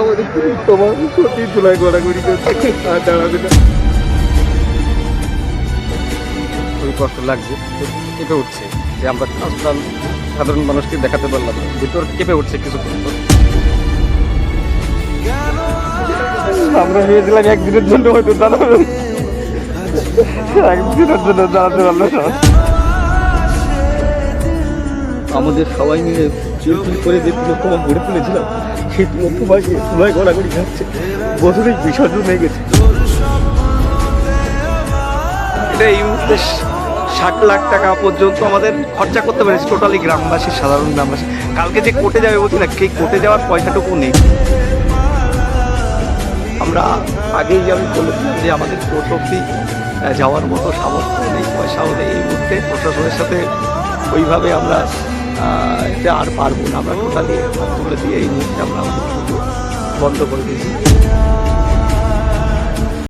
আমাদের তোমার সত্যি চুলাই গড়াগড়ি করছে। আর দাঁড়াবে না খুবই কষ্ট লাগছে। কেঁপে উঠছে যে আমরা সাধারণ মানুষকে দেখাতে পারলাম ভিতর কেঁপে উঠছে কিছু আমরা ভেবেছিলাম একদিনের জন্য হয়তো দাঁড়াবে। একদিনের জন্য দাঁড়াতে পারল আমাদের সবাই মিলে করে যে তিলোত্তমা গড়ে তুলেছিলাম সেই তিলোত্তমাকে তুলায় গড়াগড়ি খাচ্ছে বছরের বিসর্জন হয়ে গেছে এটা এই মুহূর্তে ষাট লাখ টাকা পর্যন্ত আমাদের খরচা করতে পেরেছি টোটালি গ্রামবাসী, সাধারণ গ্রামবাসী। কালকে যে কোর্টে যাবে বলছি না, সেই কোর্টে যাওয়ার পয়সাটুকু নেই। আমরা আগেই আমি বলেছিলাম যে আমাদের কোর্ট অব্দি যাওয়ার মতো সামর্থ্য নেই, পয়সাও নেই এই মুহূর্তে। প্রশাসনের সাথে ওইভাবে আমরা এটা আর পারব না। আমরা টোটালি তুলে দিয়ে এই মুহূর্তে আমরা বন্ধ করে দিয়েছি।